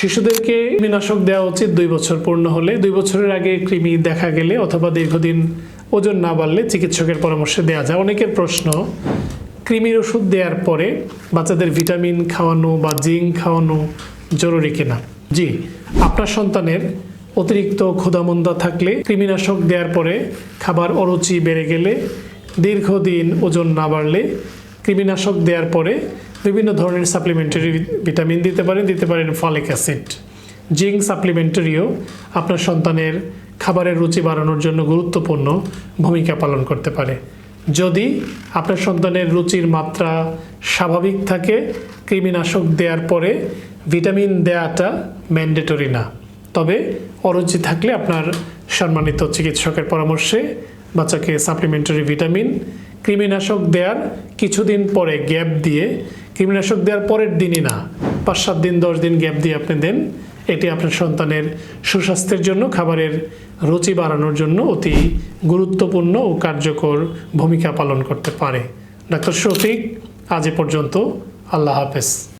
শিশুদেরকে কৃমিনাশক দেওয়া উচিত দুই বছর পূর্ণ হলে। দুই বছরের আগে কৃমি দেখা গেলে অথবা দীর্ঘদিন ওজন না বাড়লে চিকিৎসকের পরামর্শে দেওয়া যায়। অনেকের প্রশ্ন, কৃমির ওষুধ দেওয়ার পরে বাচ্চাদের ভিটামিন খাওয়ানো বা জিঙ্ক খাওয়ানো জরুরি কিনা? জি, আপনার সন্তানের অতিরিক্ত ক্ষুধামন্দা থাকলে কৃমিনাশক দেওয়ার পরে খাবার অরুচি বেড়ে গেলে দীর্ঘদিন ওজন না বাড়লে কৃমিনাশক দেওয়ার পরে বিভিন্ন ধরনের সাপ্লিমেন্টারি ভিটামিন দিতে পারেন দিতে পারেন ফলিক অ্যাসিড জিঙ্ক সাপ্লিমেন্টারিও আপনার সন্তানের খাবারের রুচি বাড়ানোর জন্য গুরুত্বপূর্ণ ভূমিকা পালন করতে পারে। যদি আপনার সন্তানের রুচির মাত্রা স্বাভাবিক থাকে, কৃমিনাশক দেওয়ার পরে ভিটামিন দেওয়াটা ম্যান্ডেটরি না। তবে অরুচি থাকলে আপনার সম্মানিত চিকিৎসকের পরামর্শে বাচ্চাকে সাপ্লিমেন্টারি ভিটামিন কৃমিনাশক দেওয়ার কিছুদিন পরে গ্যাপ দিয়ে, কৃমিনাশক দেওয়ার পরের দিনই না, পাঁচ সাত দিন, দশ দিন গ্যাপ দিয়ে আপনি দেন, এটি আপনার সন্তানের সুস্বাস্থ্যের জন্য, খাবারের রুচি বাড়ানোর জন্য অতি গুরুত্বপূর্ণ ও কার্যকর ভূমিকা পালন করতে পারে। ডাক্তার শফিক, আজ এ পর্যন্ত, আল্লাহ হাফেজ।